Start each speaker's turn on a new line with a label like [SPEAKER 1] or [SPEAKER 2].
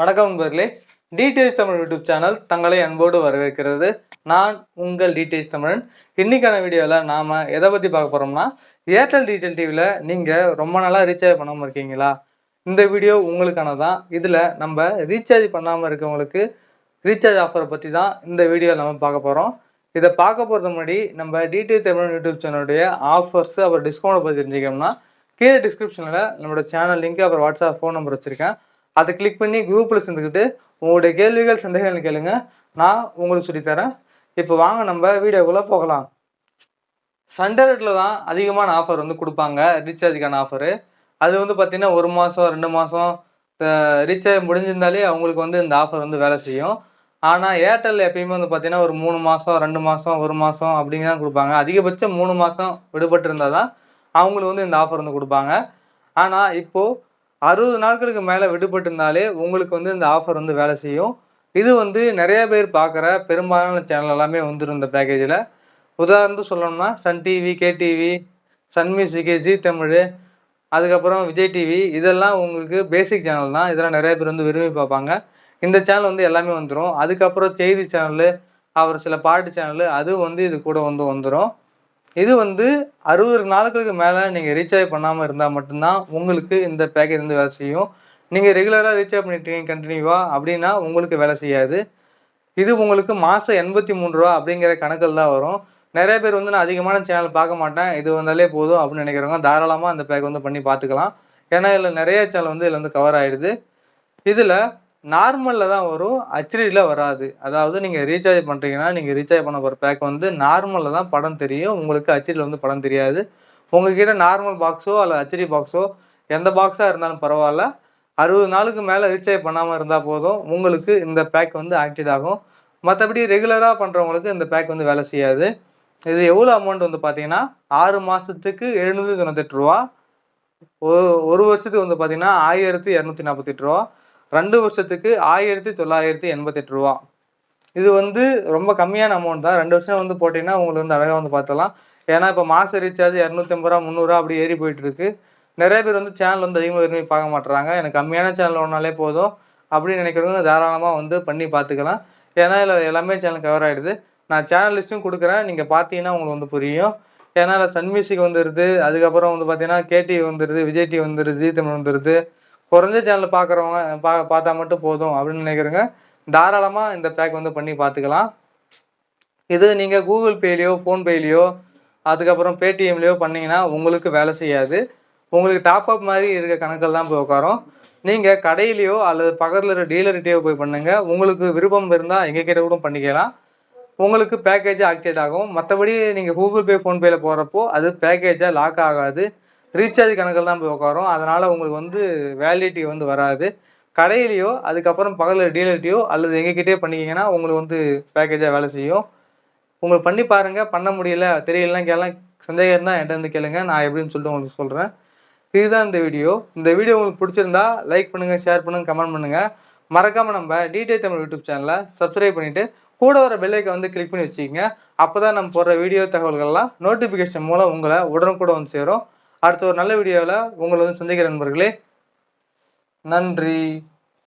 [SPEAKER 1] வணக்கம் நண்பர்களே. Details Tamil YouTube channel தங்களை அன்போடு வரவேற்கிறது. நான் உங்கள் டீடைல்ஸ் தமிழன். இன்றைக்கான வீடியோவில் நாம் எதை பற்றி பார்க்க போகிறோம்னா ஏர்டெல் டீடைல் டிவியில் நீங்கள் ரொம்ப நாளாக ரீசார்ஜ் பண்ணாமல் இருக்கீங்களா? இந்த வீடியோ உங்களுக்கான தான் இதில் நம்ம ரீசார்ஜ் பண்ணாமல் இருக்கவங்களுக்கு ரீசார்ஜ் ஆஃபரை பற்றி தான் இந்த வீடியோ நம்ம பார்க்க போகிறோம் இதை பார்க்க போகிறது முன்னாடி நம்ம டீடைல் தமிழ் யூடியூப் சேனலுடைய ஆஃபர்ஸ் அப்புறம் டிஸ்கவுண்ட் பற்றி தெரிஞ்சுக்கணும்னா கீழே டிஸ்கிரிப்ஷனில் நம்மளோட சேனல் லிங்க் அப்புறம் வாட்ஸ்அப் ஃபோன் நம்பர் வச்சுருக்கேன். அதை கிளிக் பண்ணி குரூப்பில் சேர்ந்துக்கிட்டு உங்களுடைய கேள்விகள் சந்தேகங்கள் கேளுங்க. நான் உங்களுக்கு சொல்லித்தரேன். இப்போ வாங்க நம்ம வீடியோக்குள்ளே போகலாம். சண்டே ரேட்டில் தான் அதிகமான ஆஃபர் வந்து கொடுப்பாங்க ரீசார்ஜுக்கான ஆஃபரு அது வந்து பார்த்திங்கன்னா ஒரு மாதம் ரெண்டு மாதம் ரீசார்ஜ் முடிஞ்சிருந்தாலே அவங்களுக்கு வந்து இந்த ஆஃபர் வந்து வேலை செய்யும். ஆனால் ஏர்டெல் எப்பயுமே வந்து பார்த்தீங்கன்னா ஒரு மூணு மாதம் ரெண்டு மாதம் ஒரு மாதம் அப்படிங்க தான் கொடுப்பாங்க. அதிகபட்சம் மூணு மாதம் விடுபட்டு இருந்தால் தான் அவங்களுக்கு வந்து இந்த ஆஃபர் வந்து கொடுப்பாங்க. ஆனால் இப்போது அறுபது நாட்களுக்கு மேலே விடுபட்டுருந்தாலே உங்களுக்கு வந்து இந்த ஆஃபர் வந்து வேலை செய்யும். இது வந்து நிறைய பேர் பார்க்குற பெரும்பாலான சேனல் எல்லாமே வந்துடும் இந்த பேக்கேஜில் உதாரணத்துக்கு சொல்லணும்னா Sun TV KTV Sun Music Zee Tamil அதுக்கப்புறம் விஜய் டிவி இதெல்லாம் உங்களுக்கு பேசிக் சேனல் தான். இதெல்லாம் நிறைய பேர் வந்து விரும்பி பார்ப்பாங்க. இந்த சேனல் வந்து எல்லாமே வந்துடும் அதுக்கப்புறம் செய்தி சேனலு அப்புறம் சில பாட்டு சேனலு அதுவும் வந்து இது கூட வந்து வந்துடும் இது வந்து அறுபது நாட்களுக்கு மேலே நீங்கள் ரீசார்ஜ் பண்ணாமல் இருந்தால் மட்டும்தான் உங்களுக்கு இந்த பேக்கேஜ் வந்து வேலை செய்யும். நீங்கள் ரெகுலராக ரீசார்ஜ் பண்ணிட்டீங்க கண்டினியூவாக அப்படின்னா உங்களுக்கு வேலை செய்யாது. இது உங்களுக்கு மாதம் எண்பத்தி மூணு ரூபா அப்படிங்கிற கணக்கில் தான் வரும். நிறைய பேர் வந்து நான் அதிகமான சேனல் பார்க்க மாட்டேன். இது வந்தாலே போதும் அப்படின்னு நினைக்கிறவங்க தாராளமாக அந்த பேக் வந்து பண்ணி பார்த்துக்கலாம். ஏன்னா இதில் நிறைய சேனல் வந்து இதில் வந்து கவர் ஆகிடுது இதில் நார்மலில் தான் வரும். ஹச்டியில் வராது. அதாவது நீங்கள் ரீசார்ஜ் பண்ணுறீங்கன்னா நீங்கள் ரீசார்ஜ் பண்ண போகிற பேக் வந்து நார்மலில் தான் படம் தெரியும். உங்களுக்கு ஹச்டியில் வந்து படம் தெரியாது. உங்ககிட்ட நார்மல் பாக்ஸோ அல்ல ஹச்டி பாக்ஸோ எந்த பாக்ஸாக இருந்தாலும் பரவாயில்ல. அறுபது நாளுக்கு மேலே ரீசார்ஜ் பண்ணாமல் இருந்தால் போதும். உங்களுக்கு இந்த பேக் வந்து ஆக்டிவ் ஆகும். மற்றபடி ரெகுலராக பண்ணுறவங்களுக்கு இந்த பேக் வந்து வேலை செய்யாது. இது எவ்வளோ அமௌண்ட் வந்து பார்த்தீங்கன்னா ஆறு மாதத்துக்கு எழுநூற்றி தொண்ணூத்தெட்டு ரூபா. ஒரு ஒரு வருஷத்துக்கு வந்து பார்த்தீங்கன்னா ஆயிரத்தி இரநூத்தி நாற்பத்தெட்டு ரூபா. ரெண்டு வருஷத்துக்கு ஆயிரத்தி தொள்ளாயிரத்தி எண்பத்தெட்டு ரூபா. இது வந்து ரொம்ப கம்மியான அமௌண்ட் தான். ரெண்டு வருஷம் வந்து போட்டிங்கன்னா உங்களுக்கு வந்து அழகாக வந்து பார்த்தலாம் ஏன்னா இப்போ மாத ரீசார்ஜ் இரநூத்தி ஐம்பது ரூபா முந்நூறுரூவா அப்படி ஏறி போயிட்டு இருக்கு. நிறைய பேர் வந்து சேனல் வந்து அதிகமாக விரும்பி பார்க்க மாட்டுறாங்க எனக்கு கம்மியான சேனல் ஒன்றாலே போதும் அப்படின்னு நினைக்கிறவங்க தாராளமாக வந்து பண்ணி பார்த்துக்கலாம். ஏன்னா இதில் எல்லாமே சேனல் கவர் ஆகிடுது நான் சேனல் லிஸ்ட்டும் கொடுக்குறேன். நீங்கள் பார்த்தீங்கன்னா உங்களுக்கு வந்து புரியும். ஏன்னா இதில் சன் மியூசிக் வந்துடுது அதுக்கப்புறம் வந்து பார்த்தீங்கன்னா கேடிவி வந்துடுது விஜய் டிவி வந்துடுது ஜி தமிழ் வந்துடுது குறைஞ்ச சேனல் பார்க்குறவங்க பா பார்த்தா மட்டும் போதும் அப்படின்னு நினைக்கிறேங்க தாராளமாக இந்த பேக் வந்து பண்ணி பார்த்துக்கலாம். இது நீங்கள் கூகுள் பேலேயோ ஃபோன்பேலேயோ அதுக்கப்புறம் பேடிஎம்லேயோ பண்ணிங்கன்னா உங்களுக்கு வேலை செய்யாது. உங்களுக்கு டாப்அப் மாதிரி இருக்க கணக்கில் தான் போய் உட்காரும். நீங்கள் கடையிலையோ அல்லது பக்கத்தில் இருக்கிற டீலர்கிட்டயோ போய் பண்ணுங்கள் உங்களுக்கு விருப்பம் இருந்தால் எங்கள் கிட்ட கூட பண்ணிக்கலாம். உங்களுக்கு பேக்கேஜ் ஆக்டிவேட் ஆகும். மற்றபடி நீங்கள் கூகுள் பே ஃபோன்பேயில் போகிறப்போ அது பேக்கேஜாக லாக் ஆகாது. ரீசார்ஜ் கணக்கில் தான் போய் உட்காரும் அதனால் உங்களுக்கு வந்து வேலிடிட்டி வந்து வராது. கடையிலையோ அதுக்கப்புறம் பக்கத்தில் டீலர்கிட்டயோ அல்லது எங்ககிட்டயே பண்ணிக்கிங்கன்னா உங்களுக்கு வந்து பேக்கேஜாக வேலை செய்யும். உங்களுக்கு பண்ணி பாருங்கள் பண்ண முடியல தெரியலன்னா கேட்கலாம் சந்தேகம் இருந்தால் என்கிட்ட வந்து கேளுங்க. நான் எப்படின்னு சொல்லிட்டு உங்களுக்கு சொல்கிறேன் இதுதான் இந்த வீடியோ. இந்த வீடியோ உங்களுக்கு பிடிச்சிருந்தா லைக் பண்ணுங்கள் ஷேர் பண்ணுங்கள் கமெண்ட் பண்ணுங்கள் மறக்காமல் நம்ம டிடே தமிழ் யூடியூப் சேனலை சப்ஸ்கிரைப் பண்ணிவிட்டு கூட வர பெல்லைக்கை வந்து கிளிக் பண்ணி வச்சுக்கோங்க. அப்போ தான் நம்ம போடுற வீடியோ தகவல்கள்லாம் நோட்டிஃபிகேஷன் மூலம் உங்களை உடனுக்குடன் வந்து சேரும். அடுத்த ஒரு நல்ல வீடியோவில் உங்களை வந்து சந்திக்கிற நண்பர்களே. நன்றி.